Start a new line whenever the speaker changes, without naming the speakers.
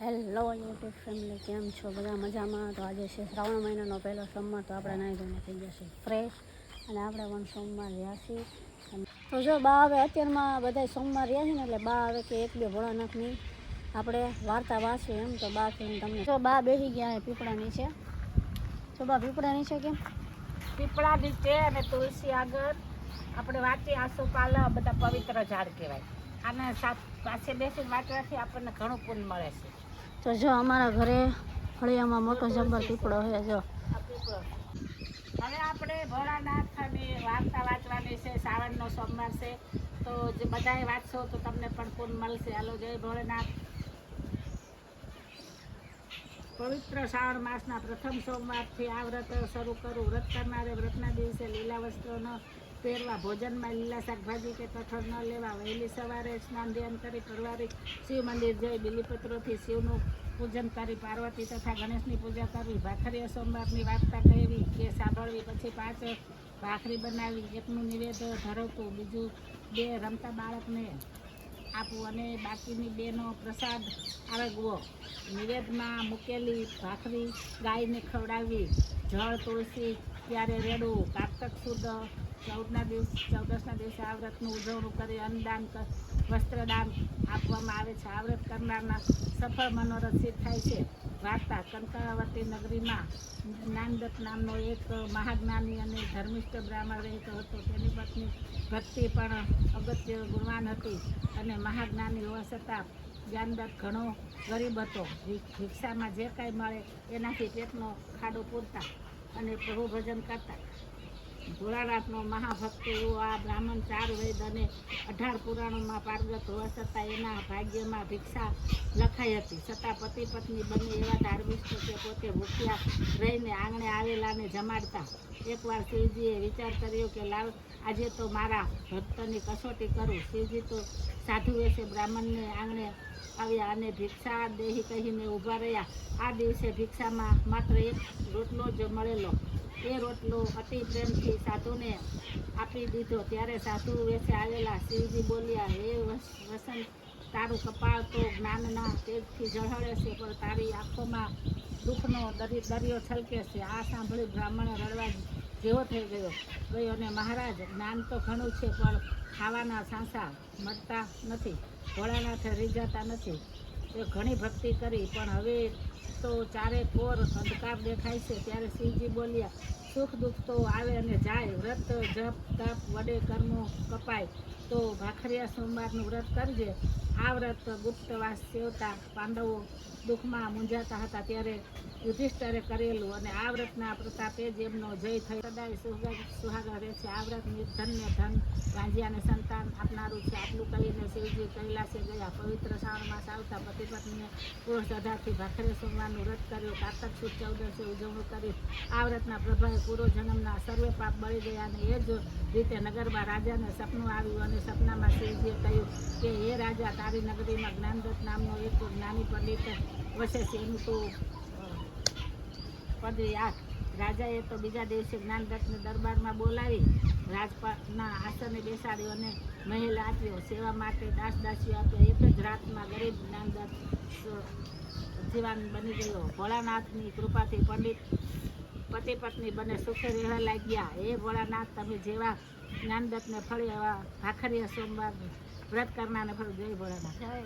Hello YouTube family કેમ છો? બધા મજામાં? તો આજે છે શ્રાવણ મહિનાનો પહેલો સોમવાર, તો આપણે નાહી ધોઈને થઈ જશે ફ્રેશ અને આપણે પણ સોમવાર રહ્યા છીએ. તો જો બા હવે અત્યારમાં બધા સોમવાર રહ્યા છે ને, એટલે બા હવે કે એક બે ભોળાનાથની આપણે વાર્તા વાંચીએ એમ, તો બા કે તમને જો બા બેસી ગયા પીપળા નીચે તો બા પીપળા નીચે કેમ
પીપળા નીચે અને તુલસી આગળ. આપણે વાંચી આસોપાલા બધા પવિત્ર ઝાડ કહેવાય. આના સાથ પાસે બેસીને વાંચવાથી આપણને ઘણું પુણ્ય મળે છે.
તો જો અમારા ઘરે ફળિયામાં મોટો જંબર પીપળો છે, જો.
હવે આપણે ભોળાનાથ અને વાર્તા વાંચવાની છે, શ્રાવણનો સોમવાર છે. તો જે બધાએ વાંચશો તો તમને પણ પુણ્ય મળશે. હાલો, જય ભોળાનાથ. પવિત્ર શ્રાવણ માસના પ્રથમ સોમવારથી આ વ્રત શરૂ કરું. વ્રત કરનારે વ્રતના દિવસે લીલા વસ્ત્રો ન પહેરવા ભોજનમાં લીલા શાકભાજી કે કઠોળ ન લેવા વહેલી સવારે સ્નાન ધ્યાન કરી પરવારી શિવ મંદિર જઈ બિલીપત્રોથી શિવનું પૂજન કરી, પાર્વતી તથા ગણેશની પૂજા કરવી ભાખરીય સોમવારની વાર્તા કહેવી કે સાંભળવી, પછી પાંચ ભાખરી બનાવી, એકનું નિવેદ ધરાવતું, બીજું બે રમતા બાળકને આપવું અને બાકીની બેનો પ્રસાદ આળગવો નિવેદમાં મૂકેલી ભાખરી ગાયને ખવડાવવી જળ તુલસી, ત્યારે રેડવું કારતક સુદ ચૌદના દિવસ, ચૌદસના દિવસે આ વ્રતનું ઉજવણું કરી અન્નદાન વસ્ત્રદાન આપવામાં આવે છે. આ વ્રત કરનારના સફળ મનોરથિત થાય છે. વાર્તા કંકાવતી નગરીમાં જ્ઞાનદત્ત નામનો એક મહાજ્ઞાની અને ધર્મિષ્ઠ બ્રાહ્મણ રહેતો હતો. તેની પત્ની ભક્તિ પણ અગત્ય ગુણવાન હતી અને મહાજ્ઞાની હોવા છતાં જ્ઞાનદત્ત ઘણો ગરીબ હતો. ભિક્ષામાં જે કાંઈ મળે એનાથી પેટનો ખાડો પૂરતા અને પ્રભુ ભજન કરતા. ભોળાનાથનો મહાભક્ત એવો આ બ્રાહ્મણ ચાર વેદ અને અઢાર પુરાણોમાં પારગત હોવા છતાં એના ભાગ્યમાં ભિક્ષા લખાઈ હતી. છતાં પતિ પત્ની બંને એવા ધાર્મિક કે પોતે ભૂખ્યા રહીને આંગણે આવેલાને જમાડતા. એકવાર શિવજીએ વિચાર કર્યો કે લાવ, આજે તો મારા ભક્તની કસોટી કરું. શિવજી તો સાધુ વેશે બ્રાહ્મણને આંગણે આવ્યા અને ભિક્ષા દેહી કહીને ઊભા રહ્યા. આ દિવસે ભિક્ષામાં માત્ર એક રોટલો જ મળેલો. એ રોટલો અતિ પ્રેમથી સાધુને આપી દીધો. ત્યારે સાધુ વેસે આવેલા, શિવજી બોલ્યા, હે વસ- વસંત, તારું કપાળ તો જ્ઞાનના તેજથી ઝળહળે છે, પણ તારી આંખોમાં દુઃખનો દરી, દરિયો છલકે છે. આ સાંભળી બ્રાહ્મણે રડવા જેવો થઈ ગયો. ગયો અને મહારાજ, જ્ઞાન તો ઘણું છે, પણ ખાવાના સાંસા મળતા નથી, ભોળાનાથે રીઝાતા નથી. ઘણી ભક્તિ કરી, પણ હવે તો ચારે કોર અંધકાર દેખાય છે. ત્યારે શિવજી બોલ્યા, સુખ દુઃખ તો આવે અને જાય, વ્રત, જપ, તપ વડે કર્મો કપાય. તો ભાખરિયા સોમવારનું વ્રત કરજે. આ વ્રત ગુપ્તવાસ સેવતા પાંડવો દુઃખમાં મૂંઝાતા હતા ત્યારે યુધિષ્ઠરે કરેલું અને આ વ્રતના પ્રતાપે જ એમનો જય થઈ સદાય સુહાગ સુહાગા રહે છે. આ વ્રત નિર્ધનને ધન વાંજ્યાને સંતાન આપનારું છે. આટલું કહીને શિવજી કૈલાસે ગયા. પવિત્ર શ્રાવણ માસ આવતા પતિ પત્નીને પુરુષ અઢારથી ભાખરે સોમવારનું વ્રત કર્યું. કારતક સુદ ચૌદસે ઉજવણું કરી આ વ્રતના પ્રભાવે પૂર્વ જન્મના સર્વે પાપ બળી ગયા અને એ જ રીતે નગરમાં રાજાને સપનું આવ્યું અને સપનામાં શિવજીએ કહ્યું કે, હે રાજા તારી નગરીમાં જ્ઞાનદત્ત નામનો એક જ્ઞાની પંડિત વસે છે. એનું તો પદવી આઠ રાજાએ તો બીજા દિવસે જ્ઞાનદત્તને દરબારમાં બોલાવી, રાજપાટના આસને બેસાડ્યો અને મહેલ આપ્યો. સેવા માટે દાસ દાસીઓ આપ્યા. એક જ રાતમાં ગરીબ જ્ઞાનદત્ત જીવાન બની ગયો. ભોળાનાથની કૃપાથી પંડિત પતિ પત્ની બંને સુખે રહેવા લાગ્યા. એ ભોળાનાથ, તમે જેવા જ્ઞાનદત્તને ફળી એવા ભાખરીયા સોમવાર વ્રત કરનારને ફળ જય ભોળાનાથ